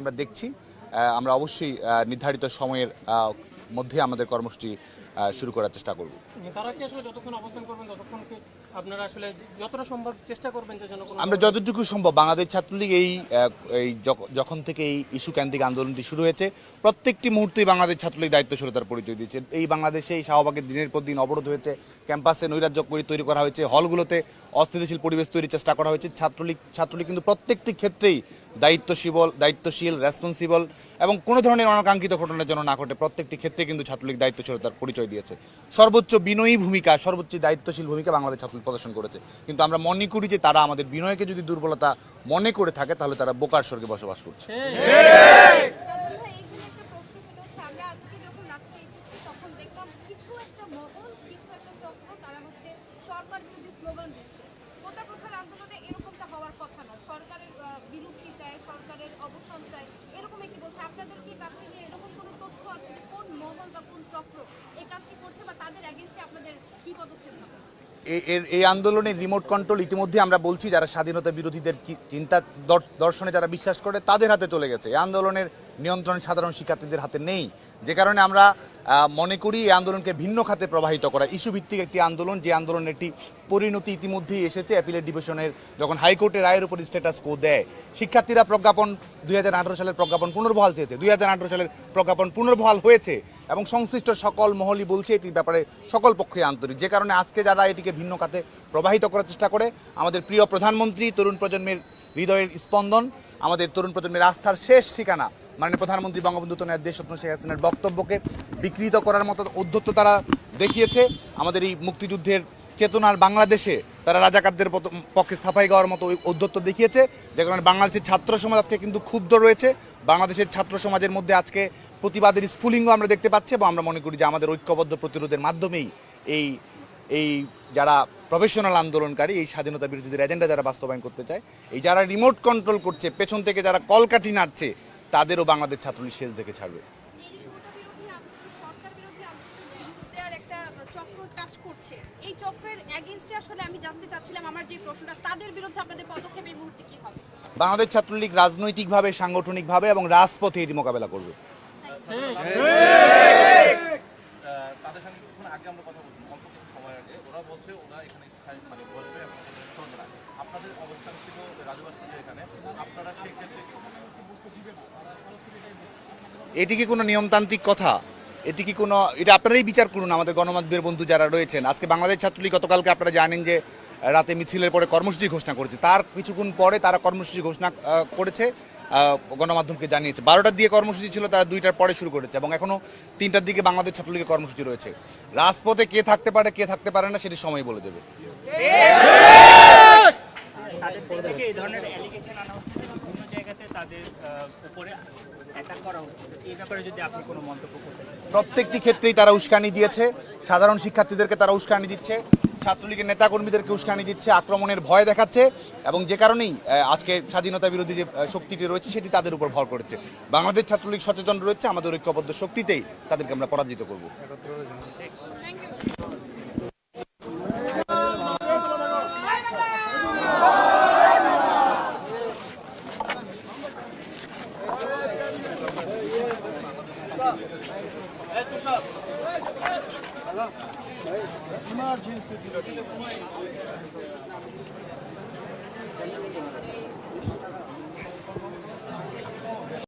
আমরা দেখছি আমরা অবশ্যই নির্ধারিত সময়ের মধ্যে আমাদের কর্মসূচি শুরু করার চেষ্টা করব। আমরা যতটুকু সম্ভব বাংলাদেশ ছাত্রলীগ এই এই যখন থেকে এই ইস্যু কেন্দ্রিক আন্দোলনটি শুরু হয়েছে প্রত্যেকটি মুহূর্তেই বাংলাদেশ ছাত্রলীগ দায়িত্বশীলতার পরিচয় দিয়েছে এই বাংলাদেশে এই শাহবাগের দিনের পর দিন অবরোধ হয়েছে ক্যাম্পাসে নৈরাজ্য করে তৈরি করা হয়েছে হলগুলোতে অস্থিতিশীল পরিবেশ তৈরির চেষ্টা করা হয়েছে। ছাত্রলীগ ছাত্রলীগ কিন্তু প্রত্যেকটি ক্ষেত্রেই দায়িত্বশীল দায়িত্বশীল রেসপন্সিবল এবং কোনো ধরনের অনাকাঙ্ক্ষিত ঘটনার জন্য না ঘটে, প্রত্যেকটি ক্ষেত্রে কিন্তু ছাত্রলীগ দায়িত্বশীলতার পরিচয় দিয়েছে। সর্বোচ্চ বিনয়ী ভূমিকা, সর্বোচ্চ দায়িত্বশীল ভূমিকা বাংলাদেশ ছাত্রলীগ প্রদর্শন করেছে। কিন্তু আমরা মনে করি যে তারা আমাদের বিনয়কে যদি দুর্বলতা মনে করে থাকে, তাহলে তারা বোকার স্বর্গে বসবাস করছে। কিছু একটা মহল, কিছু একটা চক্র, তারা হচ্ছে সরকার বিরোধী স্লোগান দিচ্ছে গোটা প্রধান আন্দোলনে এরকমটা হওয়ার কথা না সরকারের আহ, বিলুপ্তি চায় সরকারের অবসান চায় এরকম একটি বলছে কাছে এরকম কোনো তথ্য আছে যে কোন মহল বা কোন চক্র এই কাজটি করছে বা তাদের আপনাদের কি পদক্ষেপ হবে? এর এই আন্দোলনের রিমোট কন্ট্রোল ইতিমধ্যে আমরা বলছি, যারা স্বাধীনতা বিরোধীদের চিন্তা দর্শনে যারা বিশ্বাস করে, তাদের হাতে চলে গেছে। এই আন্দোলনের নিয়ন্ত্রণ সাধারণ শিক্ষার্থীদের হাতে নেই। যে কারণে আমরা মনে করি এই আন্দোলনকে ভিন্ন খাতে প্রবাহিত করা। ইস্যু ভিত্তিক একটি আন্দোলন, যে আন্দোলনের একটি পরিণতি ইতিমধ্যেই এসেছে অ্যাপিলেট ডিভিশনের, যখন হাইকোর্টের রায়ের উপর স্ট্যাটাস কো দেয়। শিক্ষার্থীরা প্রজ্ঞাপন, দুই হাজার আঠারো সালের প্রজ্ঞাপন পুনর্বহাল চেয়েছে। দুই হাজার আঠারো সালের প্রজ্ঞাপন পুনর্বহাল হয়েছে এবং সংশ্লিষ্ট সকল মহলই বলছে এটির ব্যাপারে সকল পক্ষে আন্তরিক। যে কারণে আজকে যারা এটিকে ভিন্ন খাতে প্রবাহিত করার চেষ্টা করে, আমাদের প্রিয় প্রধানমন্ত্রী, তরুণ প্রজন্মের হৃদয়ের স্পন্দন, আমাদের তরুণ প্রজন্মের আস্থার শেষ ঠিকানা মাননীয় প্রধানমন্ত্রী বঙ্গবন্ধু তনয়ের দেশরত্ন শেখ হাসিনার বক্তব্যকে বিকৃত করার মতো অধ্যত্ত তারা দেখিয়েছে। আমাদের এই মুক্তিযুদ্ধের চেতনার বাংলাদেশে তারা রাজাকারদের পক্ষে সাফাই গাওয়ার মতো ওই অধ্যত্ত দেখিয়েছে। যে কারণে বাংলাদেশের ছাত্র সমাজ আজকে কিন্তু ক্ষুব্ধ রয়েছে। বাংলাদেশের ছাত্র সমাজের মধ্যে আজকে প্রতিবাদের স্ফুলিঙ্গ আমরা দেখতে পাচ্ছি এবং আমরা মনে করি যে আমাদের ঐক্যবদ্ধ প্রতিরোধের মাধ্যমেই এই এই যারা প্রফেশনাল আন্দোলনকারী, এই স্বাধীনতা বিরোধীদের এজেন্ডা যারা বাস্তবায়ন করতে চায়, এই যারা রিমোট কন্ট্রোল করছে, পেছন থেকে যারা কলকাঠি নাড়ছে তাদেরও বাংলাদেশ ছাত্রলীগ শেষ দেখে ছাড়বে। নিরীহতা বিরোধী আন্দোলন সরকার বিরোধী আন্দোলনে একটা চক্র কাজ করছে এই চক্রের অ্যাগেনস্টে আসলে আমি জানতে চাচ্ছিলাম আমার যে প্রশ্নটা তাদের বিরুদ্ধে আপনাদের পদক্ষেপ এই মুহূর্তে কি হবে বাংলাদেশ ছাত্রলীগ রাজনৈতিকভাবে সাংগঠনিকভাবে এবং রাজপথে এটি মোকাবেলা করবে। তাদের সঙ্গে আগে আমরা কথা বলছি অল্প কিছু সময় আগে ওরা বলছে, ওরা এখানে মানে বসবে না আপনাদের অবস্থান ছিল রাজু ভাস্কর্য এখানে, আপনারা সেই ক্ষেত্রে এটি কি কোনো নিয়মতান্ত্রিক কথা? এটি কি কোনো, এটা আপনারাই বিচার করুন, আমাদের গণমাধ্যমের বন্ধু যারা রয়েছেন। আজকে বাংলাদেশ ছাত্রলীগ গতকালকে আপনারা জানেন যে, রাতে মিছিলের পরে কর্মসূচি ঘোষণা করেছে। তার কিছুক্ষণ পরে তারা কর্মসূচি ঘোষণা করেছে। গণমাধ্যমকে জানিয়েছে। বারোটার দিকে কর্মসূচি ছিল, তারা দুইটার পরে শুরু করেছে এবং এখনও তিনটার দিকে বাংলাদেশ ছাত্রলীগের কর্মসূচি রয়েছে। রাজপথে কে থাকতে পারে, কে থাকতে পারে না, সেটি সময় বলে দেবে। প্রত্যেকটি ক্ষেত্রেই তারা উস্কানি দিয়েছে। সাধারণ শিক্ষার্থীদেরকে তারা উস্কানি দিচ্ছে। ছাত্রলীগের নেতাকর্মীদেরকে উস্কানি দিচ্ছে আক্রমণের ভয় দেখাচ্ছে এবং যে কারণেই আজকে স্বাধীনতা বিরোধী যে শক্তিটি রয়েছে সেটি তাদের উপর ভর করেছে। বাংলাদেশ ছাত্রলীগ সচেতন রয়েছে আমাদের ঐক্যবদ্ধ শক্তিতেই তাদেরকে আমরা পরাজিত করব। Emergency.